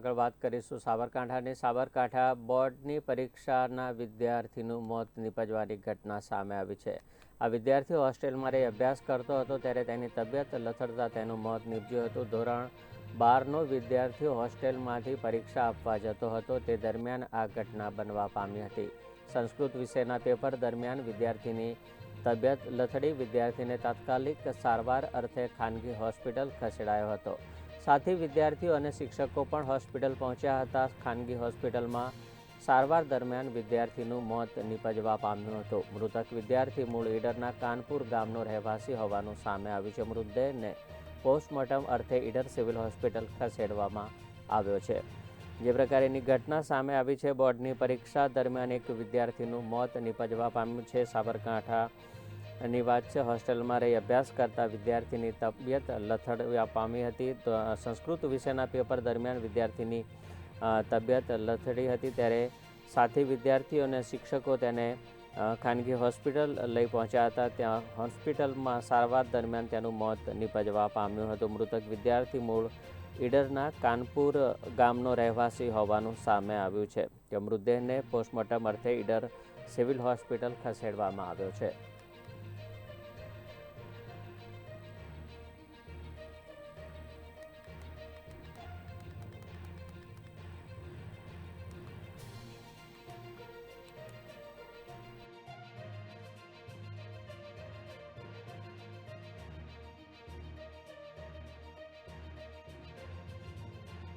આગળ વાત કરીશું સાબરકાંઠાની. સાબરકાંઠા બોર્ડની પરીક્ષાના વિદ્યાર્થીનું મોત નિપજવાની ઘટના સામે આવી છે. આ વિદ્યાર્થી હોસ્ટેલમાં રહી અભ્યાસ કરતો હતો ત્યારે તેની તબિયત લથડતા તેનું મોત નીપજ્યું હતું. ધોરણ બારનો વિદ્યાર્થી હોસ્ટેલમાંથી પરીક્ષા આપવા જતો હતો. તે દરમિયાન આ ઘટના બનવા પામી હતી. સંસ્કૃત વિષયના પેપર દરમિયાન વિદ્યાર્થીની તબિયત લથડી. વિદ્યાર્થીને તાત્કાલિક સારવાર અર્થે ખાનગી હોસ્પિટલ ખસેડાયો હતો. સાથી વિદ્યાર્થીઓ અને શિક્ષકો પણ હોસ્પિટલ પહોંચ્યા હતા. ખાનગી હોસ્પિટલમાં સારવાર દરમિયાન વિદ્યાર્થીનું મોત નિપજવા પામ્યું હતું. મૃતક વિદ્યાર્થી મૂળ ઈડરના કાનપુર ગામનો રહેવાસી હોવાનું સામે આવ્યું છે. મૃતદેહને પોસ્ટમોર્ટમ અર્થે ઈડર સિવિલ હોસ્પિટલ ખસેડવામાં આવ્યો છે. જે પ્રકારેની ઘટના સામે આવી છે, બોર્ડની પરીક્ષા દરમિયાન એક વિદ્યાર્થીનું મોત નિપજવા પામ્યું છે. સાબરકાંઠાની વાત છે, હોસ્ટેલમાં રહી અભ્યાસ કરતા વિદ્યાર્થીની તબિયત લથડવા પામી હતી. તો સંસ્કૃત વિષયના પેપર દરમિયાન વિદ્યાર્થીની તબિયત લથડી હતી ત્યારે સાથી વિદ્યાર્થીઓ અને શિક્ષકો તેને ખાનગી હોસ્પિટલ લઈ પહોંચ્યા હતા. ત્યાં હોસ્પિટલમાં સારવાર દરમિયાન તેનું મોત નિપજવા પામ્યું હતું. મૃતક વિદ્યાર્થી મૂળ ઈડરના કાનપુર ગામનો રહેવાસી હોવાનું સામે આવ્યું છે. કે મૃતદેહને પોસ્ટમોર્ટમ અર્થે ઈડર સિવિલ હોસ્પિટલ ખસેડવામાં આવ્યો છે.